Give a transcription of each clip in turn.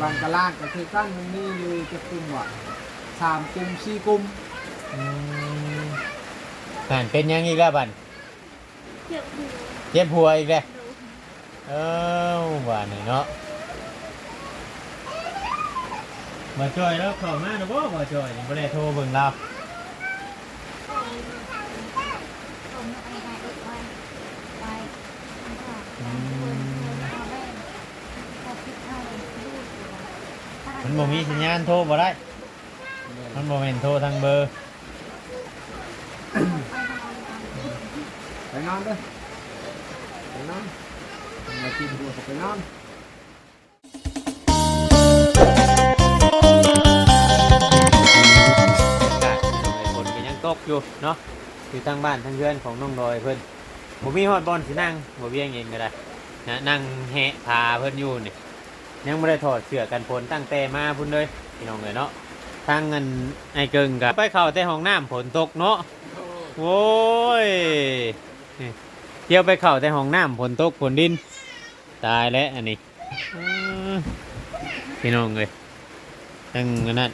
วันกะล่างก็คือกั้นมันนี่อยู่จะกลุ่มว่ะสามกลุ่มสี่กลุ่มอืมอ่านเป็นยังอีกแล้วบันเจ็บหัวเจ็บหัวอีกแล้วโดนเอ้าว่านี่เนาะมาช่วยแล้วเข้ามาหรือบ่มาช่วยนี่บ่ได้โทรเบิ่งเรา ผมไอ้ไอ้ไว้ไว้อันก็เปิดเปิดเอาไว้พอคิดเอาเลยดูดอยู่ มันบ่มีสัญญาณโทรบ่ได้ มันบ่แม่นโทรทางเบอร์ ไปนอนเด้อไปนอนมากินหัวก็ไปนอนอากาศฝนก็ยังตกอยู่เนาะอยู่ทางบ้านทางเรือนของน้องดอยเพิ่นบ่มีฮอดบอลสินั่งบ่เวียงเองก็ได้นะนั่งแหะพาเพิ่นอยู่นี่ ยังบ่ได้ถอดเสื้อกันฝนตั้งแต่มาพุ่นเลยพี่น้องเอ้ยเนาะทางเงินไอ้เกิงกับไปเข้าแต่ห้องน้ำฝนตกเนาะโอ้ยนี่เที่ยวไปเข้าแต่ห้องน้ำฝนตกฝนดิน ตายแล้วอันนี้พี่น้องเอ้ยทั้งอันนั้น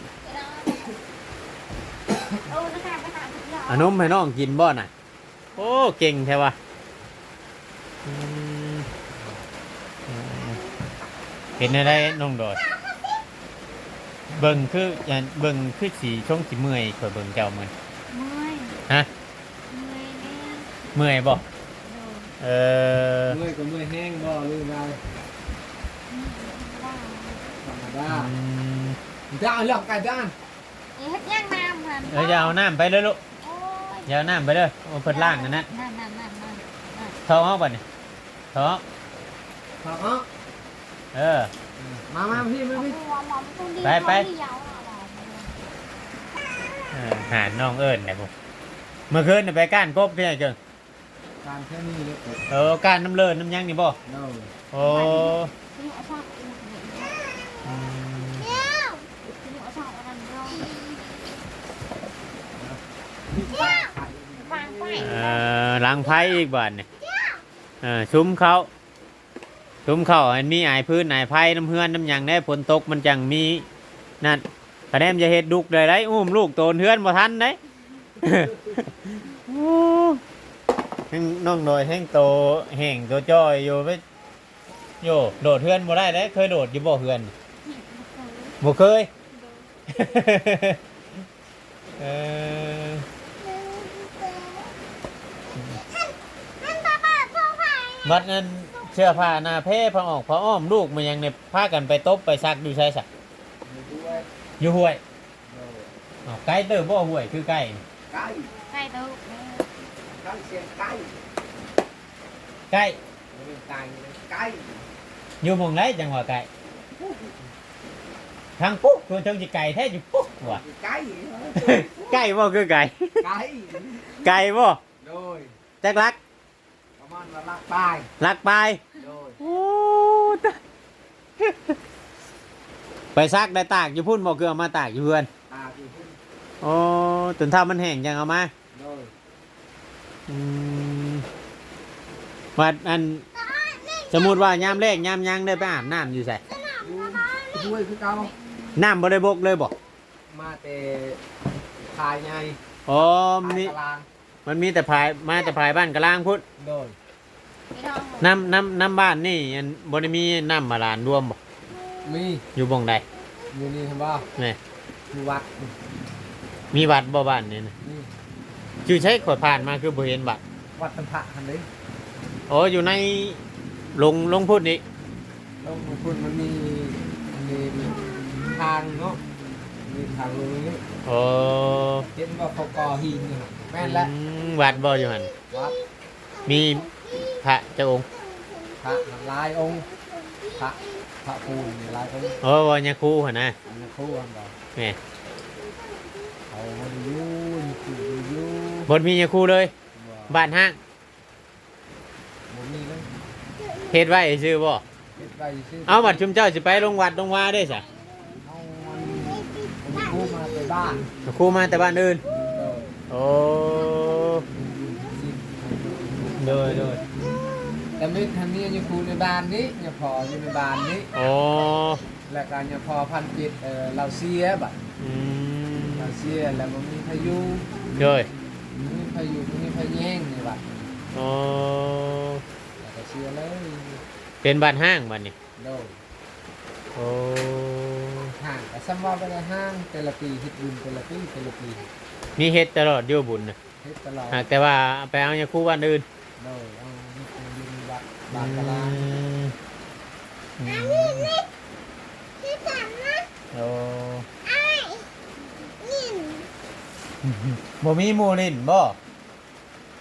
โอ้นะคะไปหาทุกอย่างอานมให้น้องกินบ่น่ะ โอ้เก่งแท้วะอืมเออ เป็นอะไรน้องดอยเบิ่งคืออย่างเบิ่งคือสีช่องสีเมื่อยข่อยเบิ่งเจ้ามันเมื่อยฮะเมื่อยแน่เมื่อยบ่โดนเออเมื่อยก็เมื่อยแห้งบ่ลืมได้บ้าธรรมดาอืมจะเอาเรื่องกันด้านเฮ็ดย่างน้ำหันเอออย่าเอาน้ำไปเลยลูกโอ้ยอย่าเอาน้ำไปเลยเอาเพิ่นล่างนั่นนะนั่นนั่นนั่นนั่นนั่นท้องเอาบ่เนี่ยท้องถอดเนาะ เออ มามาพี่มาพี่หัวหมอมต้องดีไปไปเขาเดียวอะหมอมเออหาน้องเอิญนะผมเมื่อคืนน่ะไปก้านกบที่ไหนเกิงการแค่นี้เลยเออก้านน้ำเลินน้ำยังนี่บ่เนาะโอ้นี่เอาช่องอีกหนึ่งอืมเดี๋ยวนี่เอาช่องอันนั้นลงฟังไปเออล้างไพ่อีกบาทเนี่ยเออซุ้มเขา ซุ้มเขาอันมีอายพื้นอายไพ่น้ำเฮือนน้ำหยังได้ฝนตกมันจังมีนั่นคะแนนจะเฮ็ดดุกเลยได้อุ้มลูกโตนเฮือนบ่ทันได้โอ้แห้งน้องโดยแห้งโตแห้งโตจ้อยอยู่ไปโยโดดเฮือนบ่ได้ได้เคยโดดอยู่บ่เฮือนบ่เคยเออวัดนั้น เสื้อผ้าหน้าเพ่พอออกพออ้อมลูกมันยังเนี่ยพากันไปตบไปซักดูใช่สักอยู่ห้วยอ้าวไกลเติบบ่ห้วยคือไกลใกล้ใกล้ตัวใกล้เสียงใกล้ไกลไม่ได้ไกลใกล้อยู่หมองไรจังหวะไกลทางปุ๊กตัวเชิงจิไก่แท้อยู่ปุ๊กว่ะใกล้ไก่บ่คือไก่ใกล้ไก่บ่โดยจักรัก ประมาณว่าลักตายรักไปโดยโอ้ตายไปซักได้ตากอยู่พุ่นบ่คือเอามาตากอยู่เพื่อนตาอยู่ขึ้นโอ้จนถ้ามันแห้งจังเอามาโดยอืมว่าอันสมมุติว่ายามแรกยามยังได้ไปอาบน้ำอยู่ใส่อยู่ช่วยคือเก่าน้ำบ่ได้บกเลยบ่มาแต่ทายไงอ๋อทายมีตาราง มันมีแต่ภายมาแต่ภายบ้านกะลางพุทธโดยพี่น้องน้ำน้ำน้ำบ้านนี่อันบ่ได้มีน้ำมาลานรวมบ่มีอยู่บ่งใดอยู่นี่เห็นบ่นี่อยู่วัดมีวัดบ่บ้านนี่นะนี่ชื่อใช้ขอยผ่านมาคือบ่เห็นบัดวัดตันพระคันนี้อ๋ออยู่ในลงลงพุทธนี่แล้วคุณมันมีมันมีทางเนาะมีทางลงนี้อ๋อเห็นว่าเขาก่อหินอยู่น่ะแม่นแล้วอืมวัดบ่อยู่หั่นวัดมีพระเจ้าองค์พระหลายองค์พระพระปูนหลายองค์อ๋อวัญญคูหั่นนะอันนั้นคู่อันบอกแหม่เอามาดูอยูนี่คือดูอยูบ่มีญญคูเลยบ้านห้างบ่มีเลยเฮ็ดไว้ซื่อบ่เฮ็ดไว้ซื่อเอาบัดชุมเจ้าสิไปลงวัดลงวาได้ซะเอามันเอาคู่มาไปบ้านครูมาแต่บ้านอื่นเออ โอ้สิโดยโดยแต่ไม่ทำนี้อยู่คู่ในบ้านนี้อย่าพออยู่ในบ้านนี้ โอ้และการยังพอพันจิตเออเราเสียบัดอืมเราเสียแล้วมันมีพายุโดยมีพายุมีพาแย่งนี่บัดอ๋อแล้วก็เสียเลยเป็นบ้านห้างบ้านนี่โดยโอ้ห่างก็ซ้ำว่าไปเลยห้างแต่ละปีเฮ็ดบุญแต่ละปีแต่ละปี มีเฮ็ดตลอดอยู่บุญนะเฮ็ดตลอดหากแต่ว่าไปเอาอย่างคู่วันอื่นโดยเอานี่คือยุงวัดบางกะลาอืมโอ้บ่มีหมู่ลิ้นบ่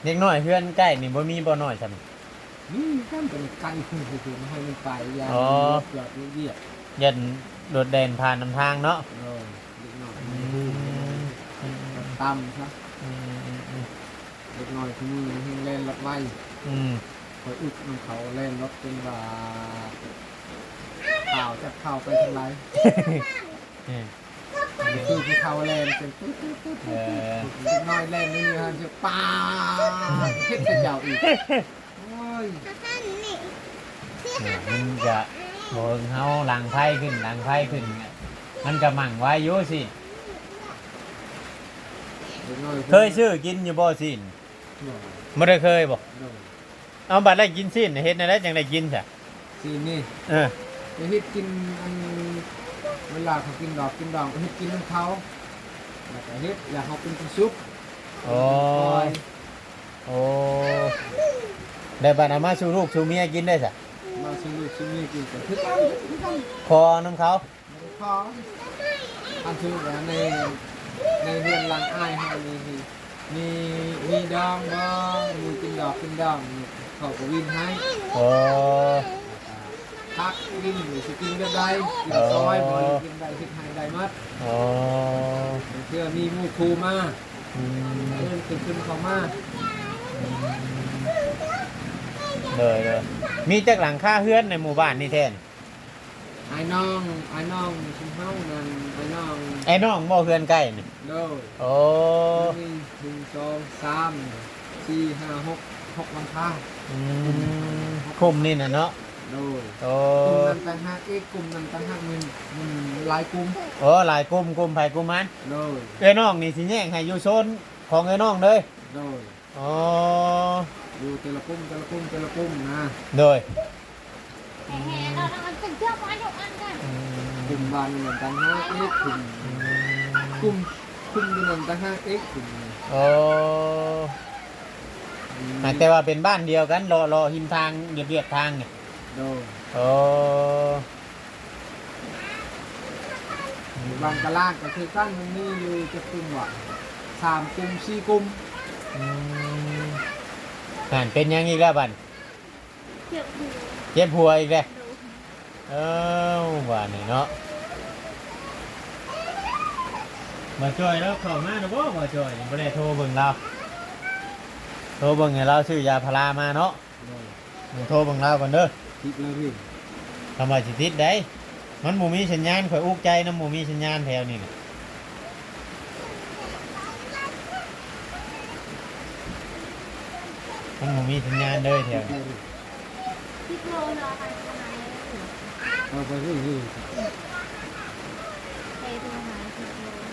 เด็กน้อยเพื่อนใกล้นี่บ่มีบ่น้อยซั่นนี่ข้ามเป็นไกลขึ้นคือคือไม่ให้มันไปยาอ๋อเกือบเยียดยันโดดเด่นผ่านนำทางเนาะ โดยเล็กน้อย อืมอืม ต่ำครับอืมอืมอืมเล็กน้อยที่นี่ให้เล่นรถไล่อืมคอยอึดมันเขาเล่นรถเป็นว่าข่าวจะเข้าไปทางไรอืมคือที่เขาเล่นเป็นตุ๊ดตุ๊ดตุ๊ดเออเล็กน้อยเล่นนี่ฮะจะป้าเฮ็ดเป็นเจ้าอีกโอ้ยเนี่ยมันจะโหเฮาหลังไพ่ขึ้นหลังไพ่ขึ้นเนี่ยมันก็มั่งไว้อยู่สิ เล็กน้อยเคยซื้อกินอยู่บ่สินโดยบ่ได้เคยบ่โดยเอาบัดได้กินสินเฮ็ดได้จังได้กินซะสีนี่เออไปเฮ็ดกินอันเวลาเขากินดอกกินดองก็เฮ็ดกินน้ำเขาแล้วก็เฮ็ดแล้วเขาเป็นน้ำซุปโอ้โอ้ได้บัดเอามาสู่ลูกสู่เมียกินได้ซะมาซื้อลูกซื้อนี่กินก็คือกันคือกันคอน้ำเขาไม่ได้ขออันคือแล้วใน ในเรือนรังอ้ายเฮานี่มีมีมีดองดองมีกินดอกกินดองเขาก็วินให้โอ้ พักวินนี่สิกินแบบใดกินซอยบ่ได้กินได้เฮ็ดใด้หมดโอ้เพื่อมีหมู่ครูมาอืมเอิ้นขึ้นขึ้นเขามาเลยเลยมีจักหลังคาเฮือนในหมู่บ้านนี่แทน ไอ้น้องไอ้น้องชุมเฮานั่นไอ้น้องไอ้น้องบ่เฮือนใกล้นี่โดยโอ้หนึ่งหนึ่งสองสามสี่ห้าหกหกวันข้างอืมคุมนี่น่ะเนาะโดยโอ้กลุ่มนั้นต่างหากอีกกลุ่มนั้นต่างหากมันมันหลายกลุ่มโอ้หลายกลุ่มกลุ่มไผกลุ่มมันโดยเอ้ยน้องนี่สิแย่งให้อยู่โซนของเอ้ยน้องเลยโดยอ๋ออยู่แต่ละกลุ่มแต่ละกลุ่มแต่ละกลุ่มนะโดย แห่ๆเราเราจะเชื่อมาอยู่อันกันอืมกลุ่มบ้านหนั้นต่างหากอีกกลุ่มกลุ่มกลุ่มนั้นต่างหากอีกกลุ่มโอ้หากแต่ว่าเป็นบ้านเดียวกันรอรอหิมทางเรียบเรียบทางนี่โดยโอ้บางกะลาดก็คือกั้นมันมีอยู่จะกลุ่มว่าสามกลุ่มสี่กลุ่มอ่านเป็นยังอีกแล้วบัดเจ็บหัว เจ็บหัวอีกแล้วดูเอ้าว่านี่เนาะมาจอยแล้วเข้ามาเนาะบ่มาจอยบ่ได้โทรเบิ่งเราโทรเบิ่งให้เราซื้อยาพารามาเนาะโดยมึงโทรเบิ่งเราก่อนเด้อทิศละเรื่องทำไมสิติดได้มันหมูมีสัญญาณข่อยอุกใจนะหมูมีสัญญาณแถวนี่น่ะมันหมูมีสัญญาณเด้อแถวนี้ ที่โคลนเราไปทำไมเอาไปเรื่อยไปทำไมที่โคลน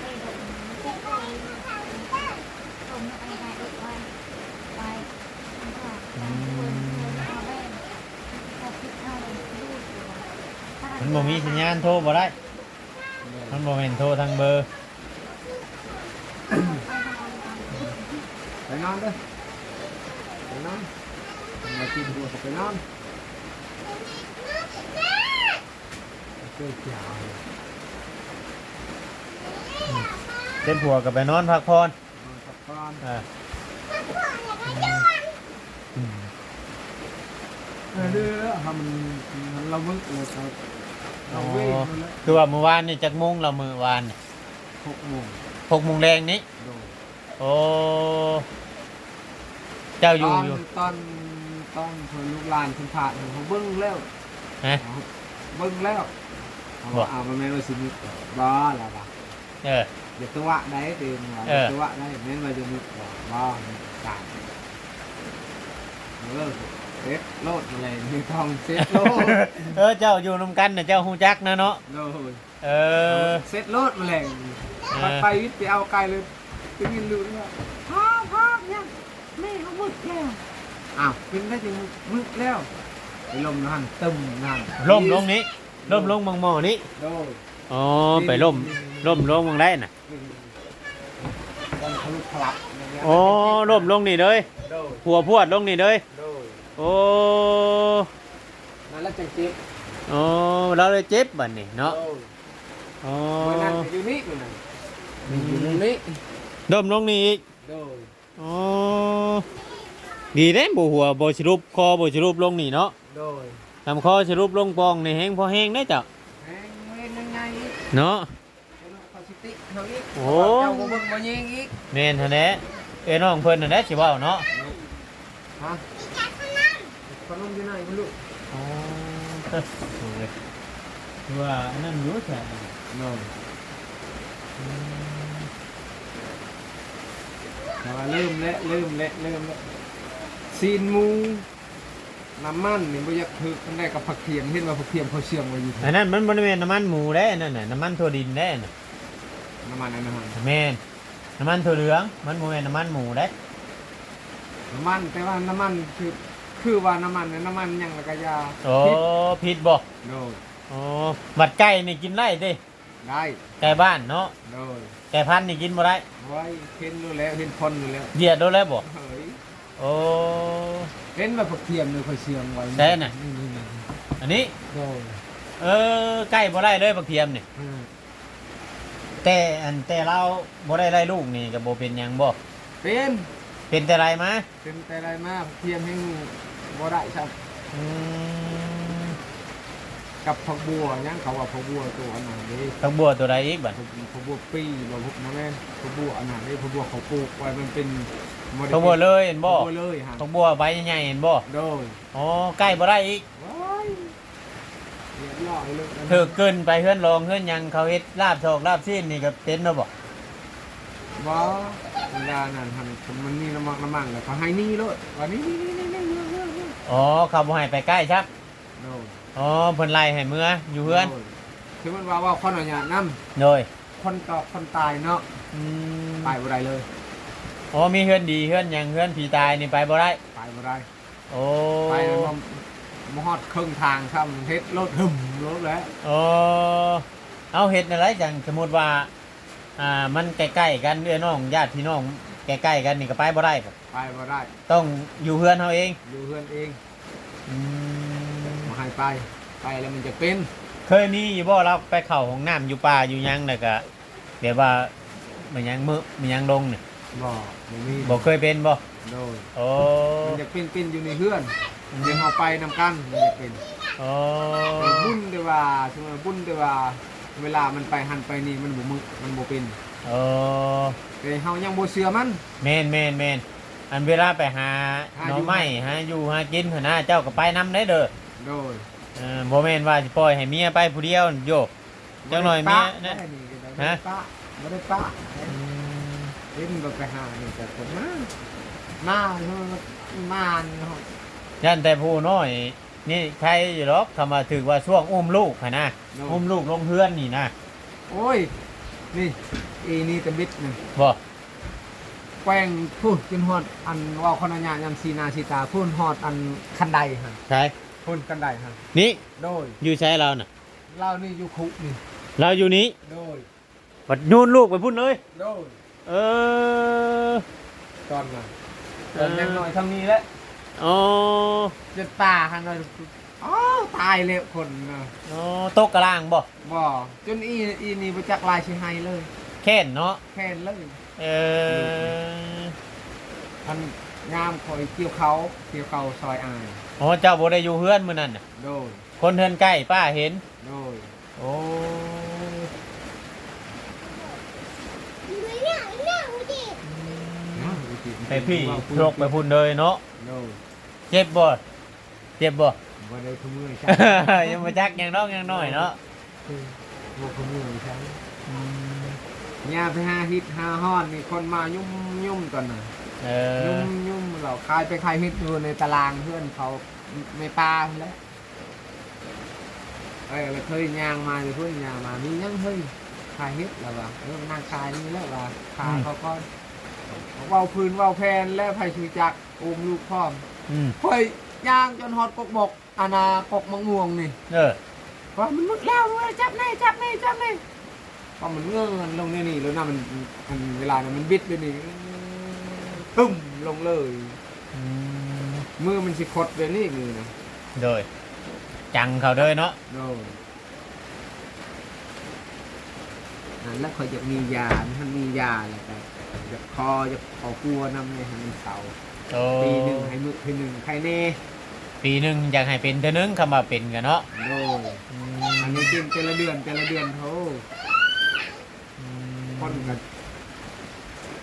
ไปดมที่โคลนดมไอ้ไอ้เอ็กไว้ไปมันก็ตามคนเอาไปพอคิดเอาเลยดูสิว่ามันหมูมีสัญญาณโทรบ่ได้ๆมันบ่เห็นโทรทางเบอร์ ไปนอนเด้อไปนอนมา กินหัวก็ไปนอนเจ้าเจ้าเจ็บหัวกับไปนอนพักผ่อนนอนกับก้อนอ่าอืมเออเด้อทำมันมันระมึกเลยครับอ๋เราอเว้ยมันละคือว่าเมื่อวานนี่จักโมงเรามื้อวานนี่หกโมงหกโมงแรงนี้โดยโอ้เจ้าอยู่อยู่ตอน ตอนเพิ่นลูกหลานเพิ่นผ่านเขาเบิ่งแล้วฮะ เขาเบิ่งแล้วเขาบ่ว่าเอามาแม่นว่าสิมีบ่ล่ะว่ะเออเดี๋ยวตัวะได้เต็มว่าเออตัวะได้แม่นว่าจะมีบ่บ่การเออเซ็ตโลดอะไรมีทองเซ็ตโลดเออเจ้าอยู่นำกันน่ะเจ้าฮู้จักนะเนาะโลด เออ เซ็ตโลดมาแรงเออปัดไปวิทย์ไปเอาไกลเลยไปยินดูด้วยพ่อพ่อเนี่ยแม่เขามึกแล้ว อ้าวเป็นได้ยังมึกแล้วไปลมนั่นตึมนั่นล่มลงนี้ล่มลงมังหมอนี้โดยอ๋อไปล่มล่มลงมังได้น่ะวันทะลุพลับอย่างเงี้ยอ๋อล่มลงนี่เลยโดยหัวพวดลงนี่เลยโดยโอ้นั่นแล้วจังจิ๊บโอ้เราเลยเจ็บบัดนี้เนาะโดยอ๋อวันนั้นอยู่นี่อยู่นั่นอยู่ตรงนี้ล่มลงนี่อีกโดยอ๋อ ดีเด้บ่หัวบ่สรุปคอบ่สรุปลงนี่เนาะโดยทำคอสรุปลงปองนี่แฮงพอแฮงได้จ้ะแหงเว้นยังไงอีกเนาะคาสิติเขาอีกโอ้เจ้าบ่เบิ่งบ่ยิงอีกแม่นหั่นแหละเอ้ยน้องเพิ่นนั่นแหละสิเว้าเนาะฮะขนมอยู่ไหนคุณลูกอ๋อเอ้อโอ้ยคือว่าอันนั้นอยู่แท้โน่แต่ว่าเริ่มแล้วเริ่มแล้วเริ่มแล้ว ซีนหมูน้ำมันนี่บ่อยากถึกมันได้กับผักเทียมเห็นว่าผักเทียมเขาเชื่องไว้อยู่อันนั้นมันบ่ได้แม่นน้ำมันหมูได้อันนั่นน่ะน้ำมันถั่วดินได้น่ะน้ำมันอันนั้นแม่นน้ำมันถั่วเหลือง มันบ่แม่นน้ำมันหมูได้น้ำมันแต่ว่าน้ำมันคือคือว่าน้ำมันเนี่ยน้ำมันหยังและกะยาโอ้พิษผิดบ่โดยโอ้บัดไก่นี่กินได้เด้ได้ไก่บ้านเนาะโดยไก่พันธุ์นี่กินบ่ได้ไว้เห็นรู้แล้วเห็นคนอยู่แล้วเหยียดโดนแล้วบ่เฮ้ย โอ้เห็นว่าผักเทียมเนี่ยเขาเชื่องไว้แท้น่ะ นี่ๆอันนี้ๆโดยเออไก่บ่ได้เลยบักเทียมนี่อืมแต่อันแต่เราบ่ได้ไล่ลูกนี่ก็บ่เป็นหยังบ่เป็นเป็นแต่ไรมาเป็นแต่ไรมากเทียมให้บ่ได้ครับอืม กับผักบัวยังเขาว่าผักบัวตัวอันไหนเด้ผักบัวตัวใดอีกบัดผักผักบัวปีบ่พวกนั้นแม่นผักบัวอันไหนเด้ผักบัวเขาปลูกไว้มันเป็นบ่ได้ผักบัวเลยเห็นบ่ผักบัวเลยฮะผักบัวใบใหญ่ๆเห็นบ่โดยอ๋อไก่บ่ได้อีกว้ายเรียบร้อยเลยเถิกเกินไปเฮือนรองเฮือนหยังเขาเฮ็ดลาบโชคลาบซีนนี่ก็เป็นเนาะบ่บ่เวลานั้นหั่นมันมีน้ำมันน้ำมันแล้วเขาให้นี่เลยว่านี่นี่นี่นี่นี่นี่นี่อ๋อเขาบ่ให้ไปใกล้ครับโดย อ๋อเพิ่นไล่ให้เมื่ออยู่เฮือนโดยคือมันว่าว่าคนเอาเนี่ยนำโดยคนตอกคนตายเนาะอืมตายบ่ได้เลยอ๋อมีเฮือนดีเฮือนหยังเฮือนผีตายนี่ไปบ่ได้ตายบ่ได้โอ้ไปแล้วมันมาฮอดครึ่งทางครับเฮ็ดรถหึมรถแล้วอ๋อเอาเฮ็ดอะไรจังสมมุติว่าอ่ามันใกล้ๆกันเอ้อน้องญาติพี่น้องใกล้ๆกันนี่ก็ไปบ่ได้บ่ไปบ่ได้ ต้องอยู่เฮือนเฮาเองอยู่เพื่อนเองอืมมาให้ ไปไปแล้วมันจะเป็น เคยมีอยู่บ่เราไปเข้าห้องน้ำอยู่ป่าอยู่หยังน่ะก็แบบว่ามันหยังมือมันหยังลงนี่บ่บ่มีบ่เคยเป็นบ่โดยโอ้มันจะเป็นเป็นอยู่ในเฮือนเดี๋ยวเอาไปนำกันมันจะเป็นโอ้แต่บุญแต่ว่าสมมุติบุญแต่ว่า เวลามันไปหันไปนี่มันบ่มึกมันบ่เป็นโอ้แต่เฮายังบ่เชื่อมัน แม่นแม่นแม่นอันเวลาไปหาหาหน่ออยู่ ไม้หาอยู่หากินหั่นนะเจ้าก็ไปนํได้เด้อโดย เออบ่แม่นว่าสิปล่อยให้เมียไปผู้เดียวโยกจังหน่อยเมียนะได้นี่ก็ได้ฮะป้าบ่ได้ป้าเห็นบ่ไปหานี่แต่คนมามาเนาะมาเนาะยันแต่ผู้น้อย นี่ใครอยู่หรอกคำว่าถือว่าช่วงอุ้มลูกหั่นนะอุ้มลูกลงเฮือนนี่นะโอ้ย นี่อีนี่ตะบิดนี่บ่แกว้งพูดจนฮอดอันเว่าคนอัญญายันสีนาสีตาพูดฮอดอันคันไดฮะใช่ พูดคันไดฮะนี่โดยอยู่ใช้เราน่ะเล่านี่อยู่คุนี่เราอยู่นี้โดยบัดยูนลูกไปพุ่นเลย โดยเออตอนน่ะตอนยังน้อยเท่านี้แหล้วอ๋อจะตาหันเลยอ๋อตายเลยคนน่ะอ๋อโต๊ะกระล่างบ่บ่จนอีอีนี่ประจักลายชิไฮเลยแค่นเนาะแค่นเลยเอออันงามคอยเกี่ยวเขาเกี่ยวเขาซอยอาย อ๋อเจ้าบ่ได้อยู่เฮือนมื้อนั้นน่ะโดยคนเฮือนใกล้ป้าเห็น โดยโอ้ไปพี่โรคไปพุ่นเลยเนาะโดยเจ็บบ่เจ็บบ่บ่ได้ขมือใช่ยังมาจักยังน้องยังน้อยเนาะบ่ขมือใช่ยาไปหาฮิตหาฮอนนี่คนมายุ่มยุ่มก่อนน่ะเอยุ่อมยุ่ม เราคายไปคายเฮ็ดอยู่ในตารางเพื่อนเขาในป่าพุ่นแหล้วเออแล้วเคยย่างมาเลยเพื่อนย่างมามียังเฮ้ยคายเฮ็ดแล้วว่าเออมันนั่งคายนี่แล้วว่าคายเขาก็เว้าพื้นเว้าแพนแล้วไผชื่อจักอุ้มลูกพร้อมอืมเฮ้ยย่างจนฮอดกกบกอานากกมะม่วงนี่ เออว่ามันมุดแล้วเว้ยจับนี่จับนี่จับนี่พอมันเงื่อนลงนี่นี่แล้วน่ะมันมันเวลานั้นมันบิดเลยนี่ตึ้มลงเลยอื มมือมันสิคดเลยนี่มือนะโดย จังเขาเด้อเนาะโน่นั่นแล้วเขาจะมียามันมียาอะไรไปจะคอจะขอกลัวนำเลยให้มันเศร้าโอ้ปีหนึ่งให้มือให้หนึ่งใครเน่ปีหนึงอยากให้เป็นเท่านึงคำว่าเป็นกันเนาะโน่อือันมนี้กินแต่ละเดือนแต่ละเดือนโธ่อืคนมกัน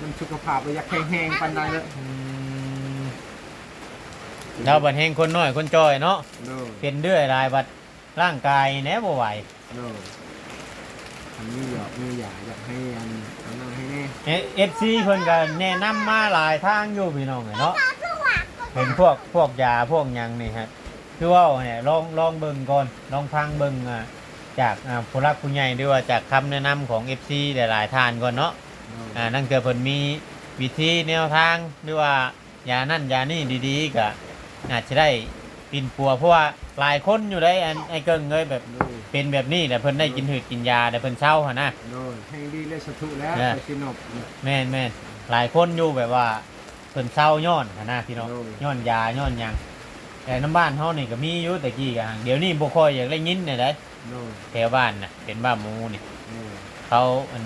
มันสุขภาพบ่อยากแห้งๆปานใดแล้วอืม เราบัดแห่งคนน้อยคนจอยเนาะโน่เป็นเรื่อยรายบัดร่างกายแหน่บ่ไหวโน่อันนี้อยากมีอยากอยากให้อันอันนั้นให้แน่เอฟซีเพิ่นก็แนะนำมาหลายทางอยู่พี่น้องเนาะเห็นพวกพวกยาพวกหยังนี่ฮะคือว่าเนี่ยลองลองเบิ่งก่อนลองฟังเบิ่งอะจากอ่าผู้รักผู้ใหญ่ด้วยว่าจากคำแนะนำของ FC หลายๆท่านก่อนเนาะโน่อ่านั่นเกิดเพิ่นมีวิธีแนวทางหรือว่ายานั่นยานี่ดีๆก็ อาจจะได้ปินปัวเพราะว่าหลายคนอยู่ได้อันไอ้เกิงเลยแบบโน่เป็นแบบนี้แต่เพิ่นได้กินหืดกินยาแต่เพิ่นเศร้าหั่นนะโน่ให้ดีเลยสตุแล้วเนี่ย ไปชินบแม่นแม่นหลายคนอยู่แบบว่าเพิ่นเศร้าย้อนหั่นนะพี่น้องโอ้ย ย้อนยาย้อนหยังแต่น้ำบ้านเฮานี่ก็มีอยู่แต่กี้ก็เดี๋ยวนี้บ่ค่อยอยากได้ยินเนี่ยได้โน่แถวบ้านน่ะเป็นบ้านหมูนี่โน่เขาอัน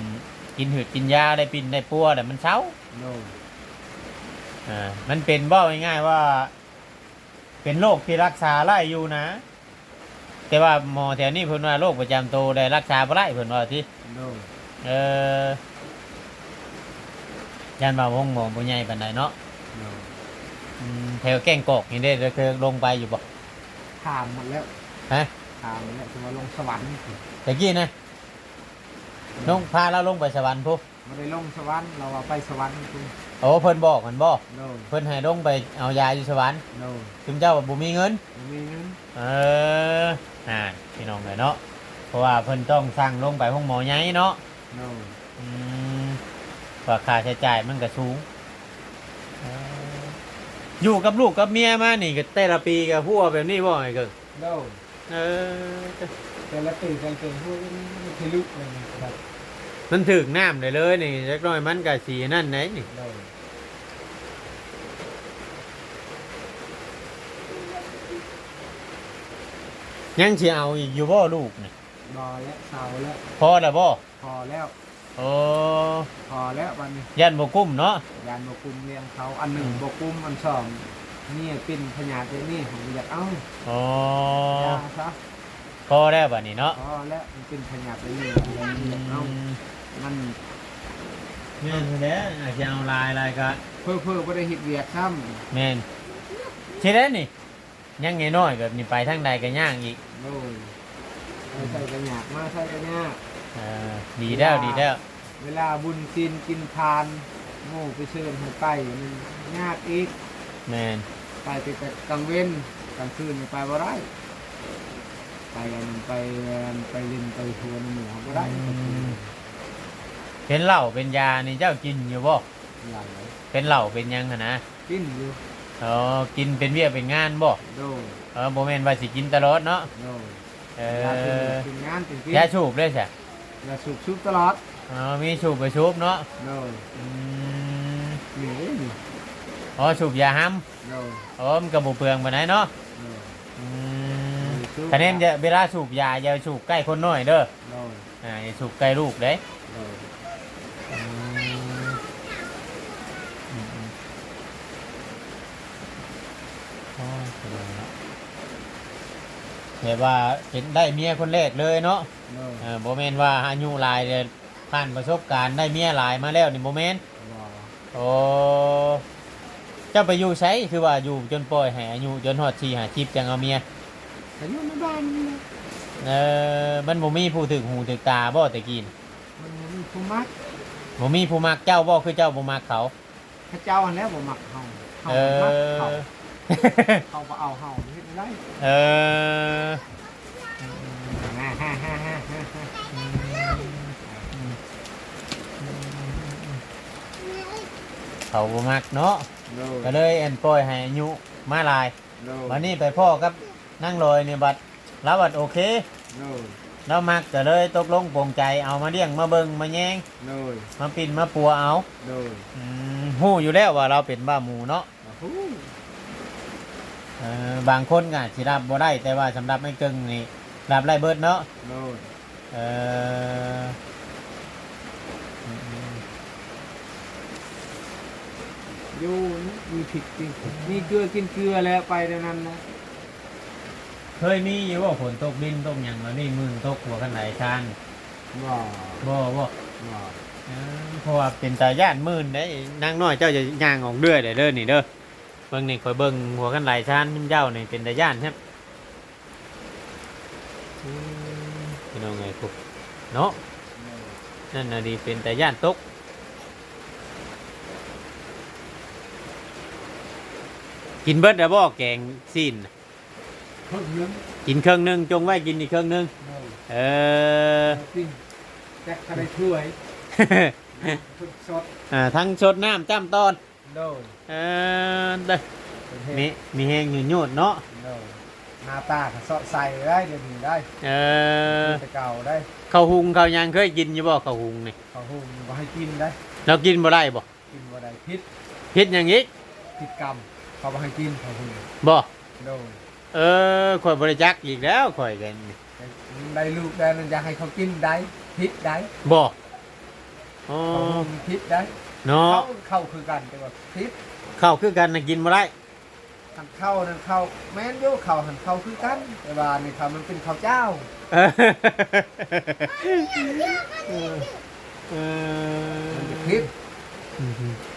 กินหืดกินยาได้ปินได้ปัวแต่มันเศร้าโน่อ่ามันเป็นบ่ง่ายๆว่า เป็นโรคที่รักษาไล่อยู่นะ แต่ว่าหมอแถวนี้เพิ่นว่าโรคประจำตัวได้รักษาบ่ได้เพิ่นว่าที่โน่เออยันมาห้องหมอบ่ใหญ่ปานใดเนาะโน่อืมแถวแก้งกอกนี่ได้เคยลงไปอยู่บ่ถามหมดแล้วฮะถามหมดแล้วจะมาลงสวรรค์แต่กี้นะลงพาเราลงไปสวรรค์พุไม่ได้ลงสวรรค์เราว่าไปสวรรค์คุณ โอ้เพิ่นบอกมันบ่โน่เพิ่นให้ลงไปเอายาอยู่สวรรค์โน่ถึงเจ้าว่าบ่มีเงิน บ่มีเงินเอออ่าพี่น้องเลยเนาะเพราะว่าเพิ่นต้องสั่งลงไปห้องหมอใหญ่เนาะโน่อืมว่าค่าใช้จ่ายมันก็สูงเอออยู่กับลูกกับเมียมานี่ก็แต่ละปีก็พัวแบบนี้บ่ไอ้เกิงโน่เออแต่ละปีแต่ละปีพวกนี้มันทะลุเลยนะครับ มันถึกน้ำได้เลยนี่จักหน่อยมันก็สีนั่นไหนนี่โน่ยังสิเอาอีกอยู่บ่ลูกนี่บอแล้วเสาแล้วพอแล้วบ่พอแล้ว โอ้พอแล้ววันนี้ยันบ่กุ้มเนาะยานบกุมเลี้ยงเขาอันหนึ่งบกุมอันสองนี่เป็นพญาเจนี่ผมอยากเอาอ๋อยาซะพอแล้วบัดนี้เนาะ พอแล้วมันเป็นพญาเจนี่อยากเอา อืม มันแม่นแท้อาจจะเอาลายอะไรก็เพื่อเพื่อบ่ได้เฮ็ดเวียกซ้แม่นใช่แล้วนี่ยังไงน้อยแบบนี้ไปทางใดก็ย่างอีกำโอ้ยเอาใส่กระยากมาใส่กระยาก เออดีแล้วดีแล้วเวลาบุญกินกินทานโง่ไปเชิญให้ไปมันยากอีกแม่นไปแต่แต่กลางเว้นกลางคืนไปบ่ได้ไปอันไปอันไปเลินไปทัวร์น้ำหมูเขาบ่ได้ เป็นเหล้าเป็นยานี่เจ้ากินอยู่บ่อย่างไรเป็นเหล้าเป็นหยังหั้นนะกินอยู่อ๋อกินเป็นเวียกเป็นงานบ่โดยเออบ่แม่นว่าสิกินตลอดเนาะโดยเอเวลาเป็นอเป็นงานเป็นกินยาสูบด้วยใช่ยาสูบสูบตลอดอ๋อมีสูบไปสูบเนาะโดยอืมนี่นี่อ๋อสูบยาห้โดยำอ๋อมันก็บ่เปลืองปานใดเนาะโดยอืมสูบคะแนนจะเวลาสูบยาอย่าสูบใกล้คนน้อยเด้อโดยอ่าอย่าสูบใกล้ลูกเด้ โดย อืมอืมอืมอ๋อเป็นไงเนาะ แบบว่าเห็นได้เมียคนแรกเลยเนาะโดยเออโบเมนว่าอายุหลายเดือนผ่านประสบการณ์ได้เมียหลายมาแล้วนี่โบเมนบ่โอ้เจ้าไปอยู่ใช้คือว่าอยู่จนปล่อยให้อายุจนหอดชีหาชีพจังเอาเมียแต่อยู่ในบ้านนี่นะเออมันบ่มีผู้ถึกหูถึกตาบ่แต่กินมันบ่มีผู้มักบ่มีผู้มักเจ้าบ่คือเจ้าบ่มักเขาพระเจ้าอันแล้วบ่มักเฮาเฮาเอมักอเขาเขาบ่เอาเฮาเฮ็ด ได้เออฮ่าฮ่าฮ่าฮ่าฮ่าเขาบ่มักเนาะโดก็เลยแอนปล่อยให้อายุมาหลายโดวันนี้ไปพ่อกับนั่งลอยนี่บัดแล้วบัดโอเคโดเรามักก็เลยตกลงปลงใจเอามาเลี้ยงมาเบิ่งมาแยงโดมาปิ่นมาปัวเอาโดอืมฮู้อยู่แล้วว่าเราเป็นบ้าหมูเนาะฮู้ เออบางคนก็สิรับบ่ได้แต่ว่าสำหรับไม่เกิงนี่รับได้เบิดเนาะโดเอออืมอยู่นี่มีผิดจริงมีเกลือกินเกลือแล้วไปเท่านั้นนะเคยมีอยู่ว่าฝนตกดินตกหยังแล้วนี่มือตกหัวกันไหนชานว้าบ่บ่ว้าเออเพราะว่าเป็นตาย่านมื่นได้นางน้อยเจ้าจะย่างออกเรื่อยเลยเด้อนี่เด้อ เบิ่งนี่คอยเบิ่งหัวกันไหลชานเจ้านี่เป็นตาย่านครับอืมพี่น้องไงคุกเนาะนั่นน่ะดีเป็นตาย่านตกกินเบิดแล้วบ่แกงซีนน่ะเพิ่มนึงกินเครื่องหนึงจงไว้กินอีกเครื่องหนึงโดเออจริงแจ็คก็ได้ช่วยฝึกสดอ่าทั้งชดน้ำจ้ำตอน โดเออเด้อมีมีแหงอยู่โยดเนาะโดหน้าตาก็สดใสได้เดี๋ยวนี้ได้เออแต่เก่าได้ข้าวหุงข้าวหยังเคยกินอยู่บ่ข้าวหุงนี่เขาหุ่มบ่ให้กินได้ เรากินบ่ได้บ่กินบ่ได้พิษพิษอย่างนี้พิษกรรมเขาบ่ให้กินเขาหุ่มบ่โดเออข่อยบริจักอีกแล้วข่อยกันนี่ได้ลูกได้นั่นอยากให้เขากินได้พิษได้บ่อ๋อ เขาหุ่มพิษได้ เนาะ เขาเข้าคือกันแต่ว่าพิษข้าวคือกันน่ะกินบ่ได้ หันเข้านั่นเข้าแม่นอยู่เข้าหันเข้าคือกัน แต่ว่านี่เขามันเป็นข้าวเจ้าเออเออมันเป็นพิษ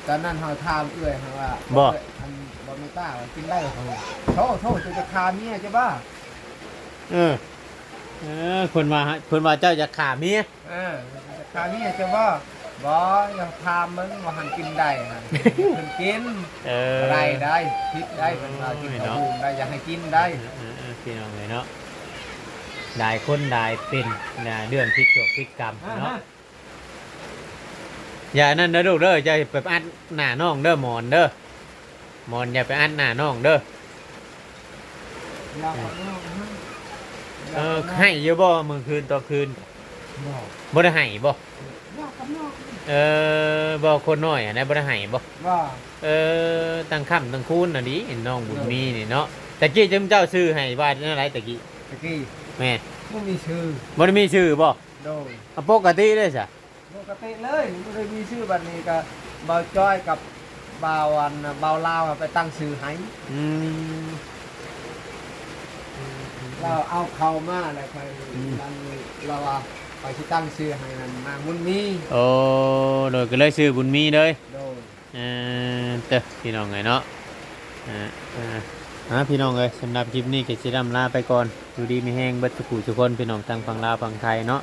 ตอนนั้นเขาถามเอื้อยเขาว่าบ่ อันบ่ไม่ต้าว่ากินได้เหรอเขาโทษโทษจะจะคาเมียจะบ้าเออเออคนว่าคนว่าเจ้าจะขาเมียเออจะคาเมียจะบ้า บ่ยังถามมึงว่าหันกินได้หันเพิ่นกินเออได้ได้พิษได้เป็นว่ากินข้าวหุงได้อยากให้กินได้เออเออพี่น้องเลยเนาะได้คนได้เป็นนะเดือนพลิกจบพลิกกรรมเนาะอย่านั่นเด้อลูกเด้ออย่าไปอัดหน้าน้องเด้อหมอนเด้อหมอนอย่าไปอัดหน้าน้องเด้ออยากเอาเนาะเออให้เยอะบ่มื้อคืนต่อคืนบ่บ่ได้ให้บ่อยา กกับน้องเออบ่คนน้อยอันนั้นบ่ได้ให้บ่ว่าเออตั้งค่ำตั้งคูนน่ะดิน้องบุญมีนี่เนาะตะกี้จำเจ้าชื่อให้ว่าจังไดตะกี้ตะกี้แม่บ่มีชื่อบ่ได้มีชื่อบ่โดยอะปกติเลยจ้ะปกติเลยบ่ได้มีชื่อบัดนี้ก็เบาจ้อยกับเบาอันน่ะเบาลาวอะไปตั้งชื่อให้อืมเราเอาเข้ามาแล้วค่อยตั้งเราว่า ไปสิตั้งชื่อให้นั่นนางมุนมีโอ้โดยก็เลยชื่อบุญมีเลยโดยเออเด้อพี่น้องไงเนาะอ่าอ่าอ่าพี่น้องเอ้ยสำหรับคลิปนี้ก็สิดำลาไปก่อนอยู่ดีมีแห้งเบัดทุกผู้ทุกคนพี่น้องทางฝั่งลาวฝั่งไทยเนาะ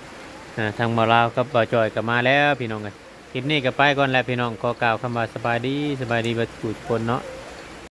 อ่าทางบ่าวลาวกับบ่าวจอยก็มาแล้วพี่น้องเอ้ยคลิปนี้ก็ไปก่อนแล้วพี่น้องขอกล่าวคำว่าสบายดีสบายดีเบัดทุกผู้ทุกคนเนาะ